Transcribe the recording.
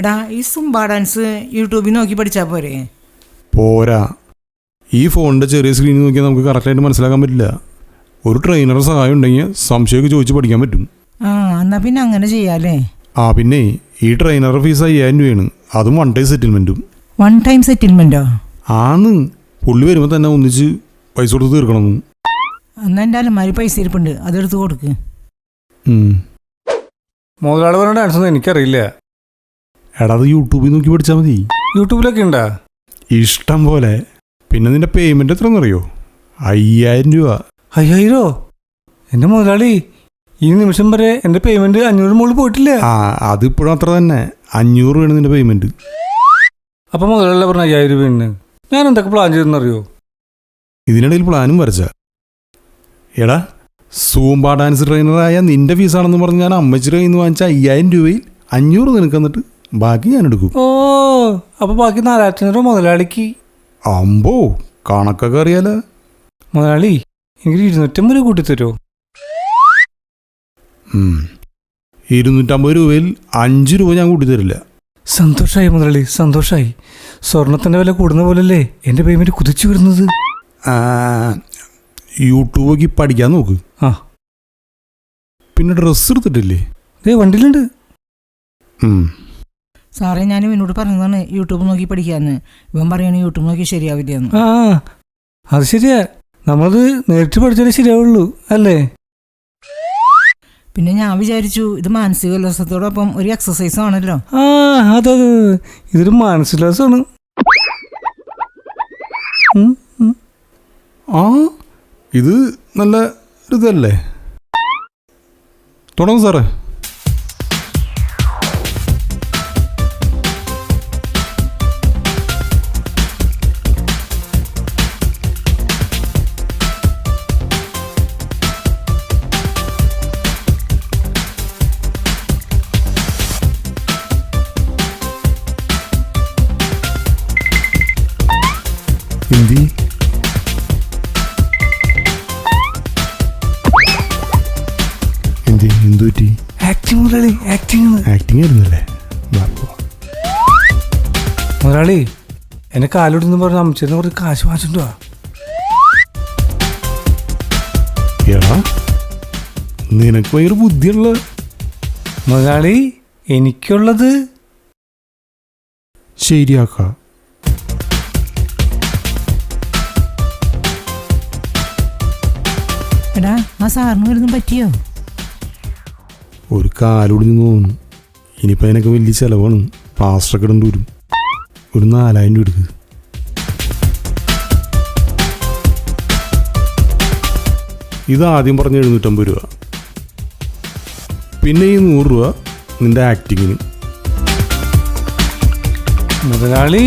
എടാ ഈ Zumba dance യൂട്യൂബിൽ നോക്കി പഠിച്ചാൽ പോരെ? പോരാ. ഈ ഫോണിന്റെ ചെറിയ സ്ക്രീനിൽ നോക്കിയാൽ നമുക്ക് കറക്റ്റായിട്ട് മനസ്സിലാക്കാൻ പറ്റില്ല. ഒരു ട്രെയിനറുടെ സഹായം ഉണ്ടെങ്കിൽ സംശയമൊക്കെ ചോദിച്ച് പഠിക്കാൻ പറ്റും. ആ എന്നാ പിന്നെ അങ്ങനെ ചെയ്യാല്ലേ? ആ പിന്നെ ഈ ട്രെയിനറുടെ ഫീസ് അയ്യായിരം രൂപയാണ്. അതും വൺ ടൈം സെറ്റിൽമെന്റും വൺ ടൈം സെറ്റിൽമെന്റോ ആന്ന്. പുള്ളി വരുമ്പോൾ തന്നെ ഒന്നിച്ച് പൈസ കൊടുത്ത് തീർക്കണം. എന്നാ എന്റെ അലമാരി പൈസ ഇരിപ്പുണ്ട്. അതെടുത്ത് കൊടുക്ക്. മുതലാളി പറഞ്ഞ ഡാൻസ് ഒന്നും എനിക്കറിയില്ല. എടാ അത് യൂട്യൂബിൽ നോക്കി പഠിച്ചാൽ മതി. യൂട്യൂബിലൊക്കെ ഉണ്ടാ ഇഷ്ടം പോലെ. പിന്നെ നിന്റെ പേയ്മെന്റ് എത്ര അറിയോ അയ്യായിരം രൂപ. അയ്യായിരോ? എന്റെ മുതലാളി ഈ നിമിഷം വരെ എന്റെ പേയ്മെന്റ് അഞ്ഞൂറ് മുകളിൽ പോയിട്ടില്ല. ആ അതിപ്പോഴും അത്ര തന്നെ. അഞ്ഞൂറ് രൂപയാണ് നിന്റെ പേയ്മെന്റ് അപ്പം മുതലാളി പറഞ്ഞ അയ്യായിരം രൂപയാണ് ഞാൻ എന്തൊക്കെ പ്ലാൻ ചെയ്തെന്നറിയോ ഇതിനിടയിൽ പ്ലാനും വരച്ച. എടാ സൂംബ ഡാൻസ് ട്രെയിനറായ നിന്റെ ഫീസാണെന്ന് പറഞ്ഞ് ഞാൻ അമ്മച്ചിയുടെ കയ്യിൽ നിന്ന് വാങ്ങിച്ച അയ്യായിരം രൂപയിൽ അഞ്ഞൂറ് നിനക്ക് എന്നിട്ട് ബാക്കി ഞാൻ എടുക്കും ഓ അപ്പൊ ബാക്കി നാലായിരത്തി രൂപ മുതലാളിക്ക്. അമ്പോ കണക്കൊക്കെ അറിയാലോ. മുതലാളി എനിക്ക് ഇരുന്നൂറ്റമ്പത് രൂപ കൂട്ടിത്തരുമോ. ഇരുന്നൂറ്റമ്പത് രൂപയിൽ അഞ്ച് രൂപ ഞാൻ കൂട്ടി തരില്ല. സന്തോഷായി മുതലാളി സന്തോഷായി. സ്വർണത്തിന്റെ വില കൂടുന്ന പോലല്ലേ എന്റെ പേയ്മെന്റ് കുതിച്ചു വരുന്നത്? യൂട്യൂബ് നോക്കി പഠിക്കാൻ നോക്ക്. ആ. പിന്നെ ഡ്രസ്സ് എടുത്തിട്ടില്ലേ? ദേ വണ്ടിയിലുണ്ട്. സാറേ ഞാൻ ഇവനോട് പറഞ്ഞതാണ് യൂട്യൂബ് നോക്കി പഠിക്കാന്ന്. ഇവൻ പറയണ യൂട്യൂബ് നോക്കി ശരിയാവില്ല ആ അത് ശരിയാ. നമ്മളത് നേരിട്ട് പഠിച്ചാലേ ശരിയാവുള്ളൂ അല്ലേ? പിന്നെ ഞാൻ വിചാരിച്ചു ഇത് മാനസിക ഉല്ലാസത്തോടൊപ്പം ഒരു എക്സസൈസ് ആണല്ലോ. ആ അതെ അതെ അതെ. ഇതൊരു മാനസിലാസമാണ് ഉം, ഉം. ആ ഇത് നല്ല ഒരു ഇതല്ലേ? തുടങ്ങും സാറേ. ആക്ടിങ് മുതലാളി ആക്ടിങ് ആക്ടിങ് ആയിരുന്നല്ലേ? വാ, പോവാം. മുതലാളി എന്നെ കാലോടെന്ന് പറഞ്ഞ അമ്മച്ചേരുന്ന കുറച്ച് കാശ് വാങ്ങിച്ചിട്ടുവാ എടാ നിനക്ക് ഭയങ്കര ബുദ്ധിയുള്ള മുതലാളി എനിക്കുള്ളത് ശരിയാക്ക. എടാ ആ സാറിന് വരുന്നു പറ്റിയോ? ഒരു കാലൊടിഞ്ഞു തോന്നുന്നു. ഇനിയിപ്പോൾ അതിനൊക്കെ വലിയ ചിലവാണ്. പ്ലാസ്റ്ററൊക്കെ ഇടേണ്ടി വരും. ഒരു നാലായിരം രൂപ എടുക്കുക ഇത് ആദ്യം പറഞ്ഞ എഴുന്നൂറ്റമ്പത് രൂപ. പിന്നെ ഈ നൂറ് രൂപ നിന്റെ ആക്ടിങ്ങിന് മുതലാളി!